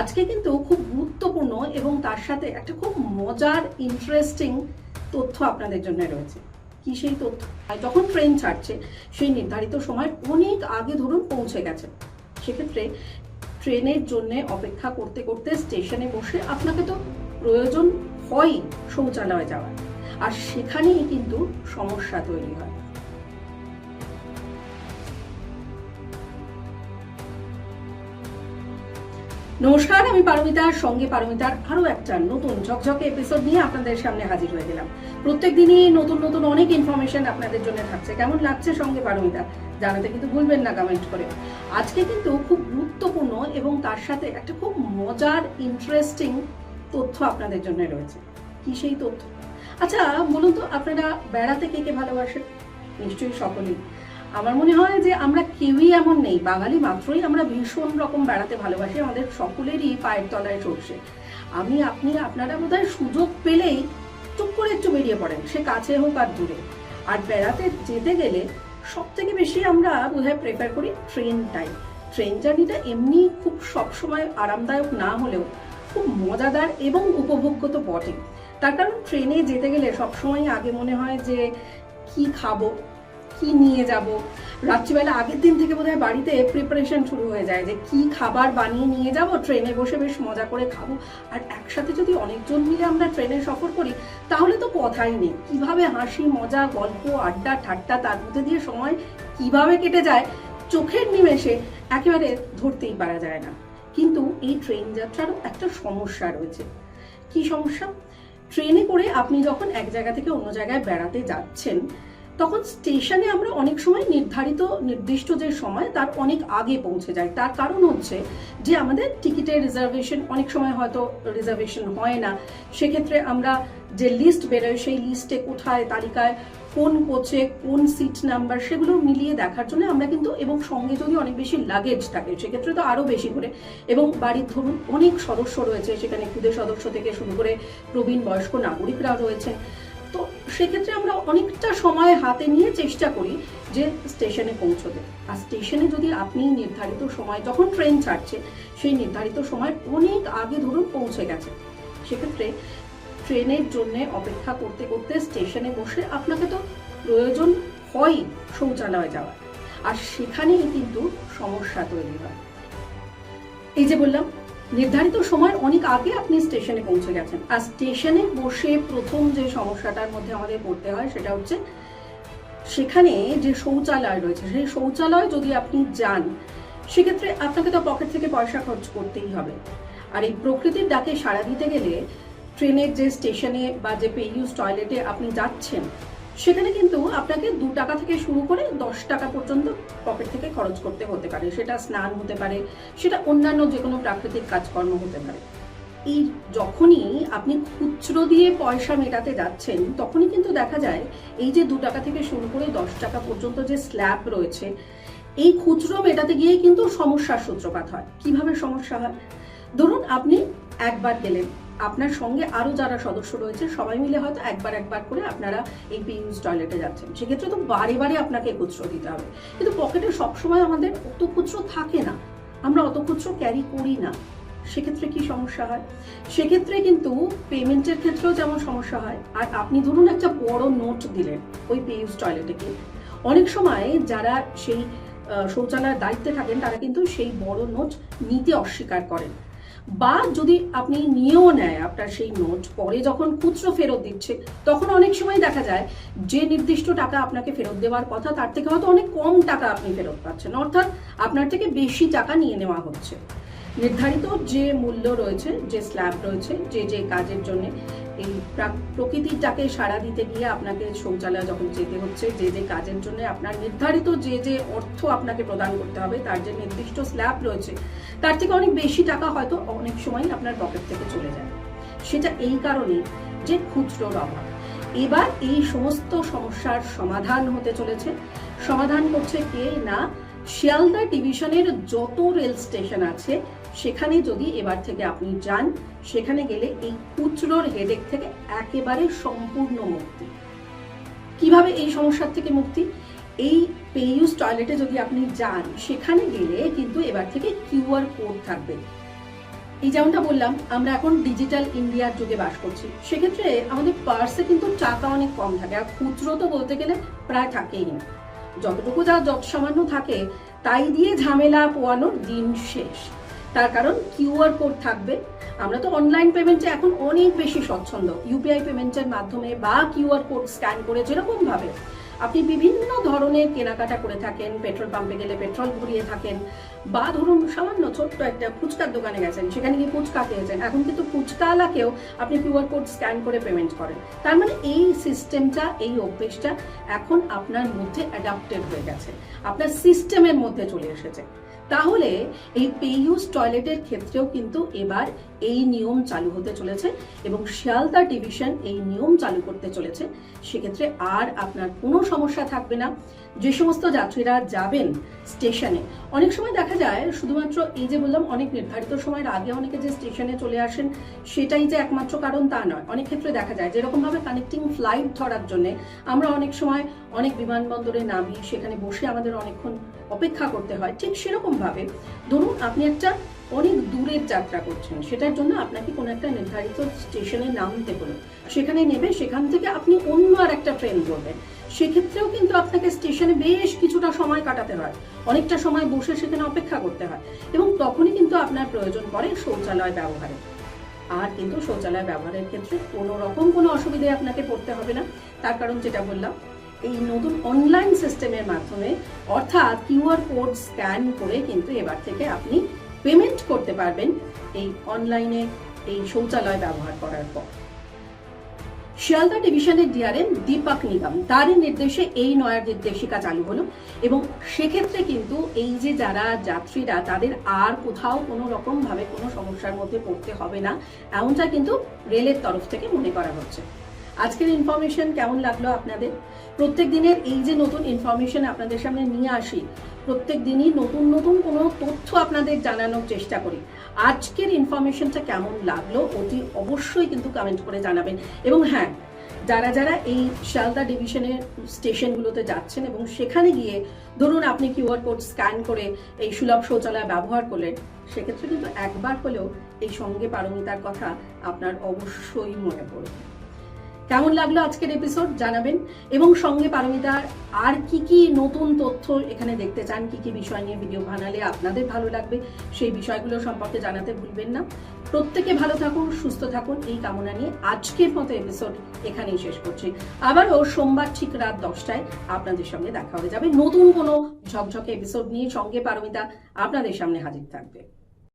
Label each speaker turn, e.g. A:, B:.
A: আজকে কিন্তু খুব গুরুত্বপূর্ণ এবং তার সাথে একটা খুব মজার ইন্টারেস্টিং তথ্য আপনাদের জন্য রয়েছে। কি সেই তথ্য? যখন ট্রেন ছাড়ছে, সেই নির্ধারিত সময় অনেক আগে ধরুন পৌঁছে গেছে। সেক্ষেত্রে ট্রেনের জন্য অপেক্ষা করতে করতে স্টেশনে বসে আপনাকে তো প্রয়োজন হয় শৌচালয়ে যাওয়ার। আর সেখানেই কিন্তু সমস্যা তৈরি হয়। নমস্কার, আমি পারমিতার সঙ্গে পারমিতার আরও একটা নতুন ঝকঝকে এপিসোড নিয়ে আপনাদের সামনে হাজির হয়ে গেলাম। প্রত্যেক দিনই নতুন নতুন অনেক ইনফরমেশন আপনাদের জন্য থাকছে। কেমন লাগছে সঙ্গে পারমিতা? জানাতে কিন্তু ভুলবেন না কমেন্ট করে। আজকে কিন্তু খুব গুরুত্বপূর্ণ এবং তার সাথে একটা খুব মজার ইন্টারেস্টিং তথ্য আপনাদের জন্য রয়েছে। কি সেই তথ্য? আচ্ছা বলুন তো, আপনারা বেড়াতে কে কে ভালোবাসেন? নিশ্চয়ই সকলেই। আমার মনে হয় যে আমরা কেউই এমন নেই। বাঙালি মাত্রই আমরা ভীষণ রকম বেড়াতে ভালোবাসি, আমাদের সকলেরই পায়ের তলায় সরষে আমি, আপনি, আপনারা বোধহয় সুযোগ পেলেই চুপ করে একটু বেরিয়ে পড়েন, সে কাছে হোক আর দূরে। আর বেড়াতে যেতে গেলে সব থেকে বেশি আমরা বোধহয় প্রেফার করি ট্রেন ট্রেনটাই ট্রেন জার্নিটা এমনি খুব সবসময় আরামদায়ক না হলেও খুব মজাদার এবং উপভোগ্য তো বটে তার কারণ ট্রেনে যেতে গেলে সবসময় আগে মনে হয় যে কি খাব কি নিয়ে যাব? রাত্রিবেলা আগের দিন থেকে বোধহয় বাড়িতে প্রিপারেশন শুরু হয়ে যায় যে কি খাবার বানিয়ে নিয়ে যাব? ট্রেনে বসে বেশ মজা করে খাব। আর একসাথে যদি অনেকজন মিলে আমরা ট্রেনে সফর করি, তাহলে তো কথাই নেই। কীভাবে হাসি, মজা, গল্প, আড্ডা, ঠাট্টা, তার মধ্যে দিয়ে সময় কীভাবে কেটে যায়, চোখের নিমেষে একেবারে ধরতেই পারা যায় না। কিন্তু এই ট্রেন যাত্রারও একটা সমস্যা রয়েছে। কি সমস্যা? ট্রেনে করে আপনি যখন এক জায়গা থেকে অন্য জায়গায় বেড়াতে যাচ্ছেন তখন স্টেশনে আমরা অনেক সময় নির্ধারিত নির্দিষ্ট যে সময় তার অনেক আগে পৌঁছে যায় তার কারণ হচ্ছে যে আমাদের টিকিটের রিজার্ভেশন অনেক সময় হয়তো রিজার্ভেশন হয় না। সেক্ষেত্রে আমরা যে লিস্ট বেরোয় সেই লিস্টে কোথায় তালিকায় কোন কোচে কোন সিট নাম্বার সেগুলো মিলিয়ে দেখার জন্য আমরা কিন্তু এবং সঙ্গে যদি অনেক বেশি লাগেজ থাকে সেক্ষেত্রে তো আরও বেশি করে। এবং বাড়ির ধরুন অনেক সদস্য রয়েছে, সেখানে ক্ষুদে সদস্য থেকে শুরু করে প্রবীণ বয়স্ক নাগরিকরাও রয়েছেন তো সেক্ষেত্রে আমরা অনেকটা সময় হাতে নিয়ে চেষ্টা করি যে স্টেশনে পৌঁছতে। আর স্টেশনে যদি আপনি নির্ধারিত সময়, যখন ট্রেন ছাড়ছে, সেই নির্ধারিত সময় অনেক আগে ধরুন পৌঁছে গেছে। সেক্ষেত্রে ট্রেনের জন্য অপেক্ষা করতে করতে স্টেশনে বসে আপনাকে তো প্রয়োজন হয় শৌচালয়ে যাওয়ার। আর সেখানেই কিন্তু সমস্যা তৈরি হয়। এই যে বললাম নির্ধারিত সময় অনেক আগে আপনি স্টেশনে পৌঁছে গেছেন। আর স্টেশনে বসে প্রথম যে সমস্যাটার মধ্যে আমাদের পড়তে হয় সেটা হচ্ছে, সেখানে যে শৌচালয় রয়েছে, সেই শৌচালয় যদি আপনি যান, সেক্ষেত্রে আপনাকে তো পকেট থেকে পয়সা খরচ করতেই হবে। আর এই প্রকৃতির ডাকে সাড়া দিতে গেলে, ট্রেনের যে স্টেশনে বা যে পে ইউজ টয়লেটে আপনি যাচ্ছেন সেখানে কিন্তু আপনাকে দু টাকা থেকে শুরু করে দশ টাকা পর্যন্ত পকেট থেকে খরচ করতে হতে পারে। সেটা স্নান হতে পারে, সেটা অন্যান্য যে কোনো প্রাকৃতিক কাজকর্ম হতে পারে। এই যখনই আপনি খুচরো দিয়ে পয়সা মেটাতে যাচ্ছেন, তখনই কিন্তু দেখা যায় এই যে দু টাকা থেকে শুরু করে দশ টাকা পর্যন্ত যে স্ল্যাব রয়েছে, এই খুচরো মেটাতে গিয়ে কিন্তু সমস্যার সূত্রপাত হয়। কীভাবে সমস্যা হয়? ধরুন আপনি একবার গেলেন, আপনার সঙ্গে আরও যারা সদস্য রয়েছে, সবাই মিলে হয়তো একবার একবার করে আপনারা এই পিউজ টয়লেটে যাচ্ছেন। সেক্ষেত্রে তো বারে বারে আপনাকে খুচরো দিতে হবে। কিন্তু পকেটে সবসময় আমাদের অত খুচরো থাকে না। আমরা অত খুচরো ক্যারি করি না। সেক্ষেত্রে কি সমস্যা হয়? সেক্ষেত্রে কিন্তু পেমেন্টের ক্ষেত্রেও যেমন সমস্যা হয়। আর আপনি ধরুন একটা বড় নোট দিলেন ওই পিউজ টয়লেটে গিয়ে। অনেক সময় যারা সেই শৌচালয়ের দায়িত্বে থাকেন, তারা কিন্তু সেই বড় নোট নিতে অস্বীকার করেন। বা যদি আপনি নিয়েও নেয় আপনার সেই নোট, পরে যখন খুচরো ফেরত দিচ্ছে, তখন অনেক সময় দেখা যায় যে নির্দিষ্ট টাকা আপনাকে ফেরত দেওয়ার কথা, তার থেকে হয়তো অনেক কম টাকা আপনি ফেরত পাচ্ছেন। অর্থাৎ আপনার থেকে বেশি টাকা নিয়ে নেওয়া হচ্ছে। নির্ধারিত যে মূল্য রয়েছে, যে স্ল্যাব রয়েছে, যে যে কাজের জন্য এই প্রকৃতিটাকে সাড়া দিতে গিয়ে আপনাকে শৌচালয় যখন যেতে হচ্ছে, যে যে কাজের জন্য আপনার নির্ধারিত যে যে অর্থ আপনাকে প্রদান করতে হবে, তার যে নির্দিষ্ট স্ল্যাব রয়েছে, তার থেকে অনেক বেশি টাকা হয়তো অনেক সময় আপনার পকেট থেকে চলে যায়। সেটা এই কারণেই যে খুচরোর অভাব। এবার এই সমস্ত সমস্যার সমাধান হতে চলেছে। সমাধান করছে কে? না শিয়ালদা ডিভিশনের যত রেল স্টেশন আছে, সেখানে যদি এবার থেকে আপনি যান, সেখানে গেলে এই খুচরোর হেডেক থেকে একেবারে সম্পূর্ণ মুক্তি। কীভাবে এই সমস্যার থেকে মুক্তি? এই পেইউজ টয়লেটে যদি আপনি যান, সেখানে গেলে কিন্তু এবার থেকে কিউআর কোড থাকবে। এই যেমনটা বললাম, আমরা এখন ডিজিটাল ইন্ডিয়ার যুগে বাস করছি। সেক্ষেত্রে আমাদের পার্সে কিন্তু টাকা অনেক কম থাকে, আর খুচরো তো বলতে গেলে প্রায় থাকেই না। যতটুকু যা যত সামান্য থাকে, তাই দিয়ে ঝামেলা পোয়ানোর দিন শেষ। তার কারণ কিউআর কোড থাকবে। আমরা তো অনলাইন পেমেন্টে এখন অনেক বেশি স্বচ্ছন্দ। ইউপিআই পেমেন্টের মাধ্যমে বা কিউআর কোড স্ক্যান করে যেরকম ভাবে আপনি বিভিন্ন ধরনের কেনাকাটা করে থাকেন, পেট্রোল পাম্পে গেলে পেট্রোল ঘুরিয়ে থাকেন বা ধরুন সামান্য ছোট্ট একটা ফুচকার দোকানে গেছেন, সেখানে গিয়ে ফুচকা খেয়েছেন, এখন কিন্তু ফুচকাওয়ালাকেও আপনি কিউআর কোড স্ক্যান করে পেমেন্ট করেন। তার মানে এই সিস্টেমটা, এই অভ্যেসটা এখন আপনার মধ্যে অ্যাডাপ্টেড হয়ে গেছে, আপনার সিস্টেমের মধ্যে চলে এসেছে। তাহলে এই পে ইউজ টয়লেটের ক্ষেত্রেও কিন্তু এবার এই নিয়ম চালু হতে চলেছে এবং শিয়ালদা ডিভিশন এই নিয়ম চালু করতে চলেছে। সেক্ষেত্রে আর আপনার কোনো সমস্যা থাকবে না। যে সমস্ত যাত্রীরা যাবেন স্টেশনে, অনেক সময় দেখা যায় শুধুমাত্র এই যে বললাম, অনেক নির্ধারিত সময়ের আগে অনেকে যে স্টেশনে চলে আসেন, সেটাই যে একমাত্র কারণ তা নয়। অনেক ক্ষেত্রে দেখা যায় যেরকমভাবে কানেক্টিং ফ্লাইট ধরার জন্য আমরা অনেক সময় অনেক বিমানবন্দরে নামি, সেখানে বসে আমাদের অনেকক্ষণ অপেক্ষা করতে হয়। ঠিক সেরকম ভাবে। ধরুন আপনি একটা অনেক দূরের যাত্রা করছেন, সেটার জন্য আপনাকে কোনো একটা নির্ধারিত স্টেশনে নামতে হলো। সেখানে নেবে, সেখান থেকে আপনি অন্য আর একটা ট্রেন ধরবেন। সেক্ষেত্রেও কিন্তু আপনাকে স্টেশনে বেশ কিছুটা সময় কাটাতে হয়। অনেকটা সময় বসে সেখানে অপেক্ষা করতে হয় এবং তখনই কিন্তু আপনার প্রয়োজন পড়ে শৌচালয় ব্যবহারে। আর কিন্তু শৌচালয় ব্যবহারের ক্ষেত্রে কোনো রকম কোনো অসুবিধে আপনাকে পড়তে হবে না। তার কারণ যেটা বললাম এই নতুন অনলাইন সিস্টেমের মাধ্যমে, অর্থাৎ কিউআর কোড স্ক্যান করে কিন্তু এবার থেকে আপনি পেমেন্ট করতে পারবেন এই অনলাইনে এই শৌচালয় ব্যবহার করার পর। শিয়ালদা ডিভিশনের ডিআরএম দীপক নিগম, তারই নির্দেশে এই নয়া নির্দেশিকা চালু হলো এবং সেক্ষেত্রে কিন্তু এই যে যারা যাত্রীরা, তাদের আর কোথাও কোনো রকম ভাবে কোনো সমস্যার মধ্যে পড়তে হবে না, এমনটা কিন্তু রেলের তরফ থেকে মনে করা হচ্ছে। আজকের ইনফরমেশন কেমন লাগল আপনাদের? প্রত্যেক দিনের এই যে নতুন ইনফরমেশন আপনাদের সামনে নিয়ে আসি, প্রত্যেক দিনই নতুন নতুন কোনো তথ্য আপনাদের জানানোর চেষ্টা করি। আজকের ইনফরমেশনটা কেমন লাগল ওটি অবশ্যই কিন্তু কমেন্ট করে জানাবেন। এবং হ্যাঁ যারা যারা এই শিয়ালদা ডিভিশনের স্টেশনগুলোতে যাচ্ছেন এবং সেখানে গিয়ে ধরুন আপনি কিউআর কোড স্ক্যান করে এই সুলভ শৌচালয় ব্যবহার করলেন, সেক্ষেত্রে কিন্তু একবার হলেও এই সঙ্গে পারমিতার কথা আপনার অবশ্যই মনে পড়বে। কেমন লাগল আজকের এপিসোড জানাবেন। এবং সঙ্গে পারমিতার আর কি কি নতুন তথ্য এখানে দেখতে চান, কি কি বিষয় নিয়ে ভিডিও বানালে আপনাদের ভালো লাগবে, সেই বিষয়গুলো সম্পর্কে জানাতে ভুলবেন না। প্রত্যেকে ভালো থাকুন, সুস্থ থাকুন, এই কামনা নিয়ে আজকের মতো এপিসোড এখানেই শেষ করছি। আবারও সোমবার ঠিক রাত দশটায় আপনাদের সঙ্গে দেখা হয়ে যাবে নতুন কোনো ঝকঝকে এপিসোড নিয়ে সঙ্গে পারমিতা আপনাদের সামনে হাজির থাকবে।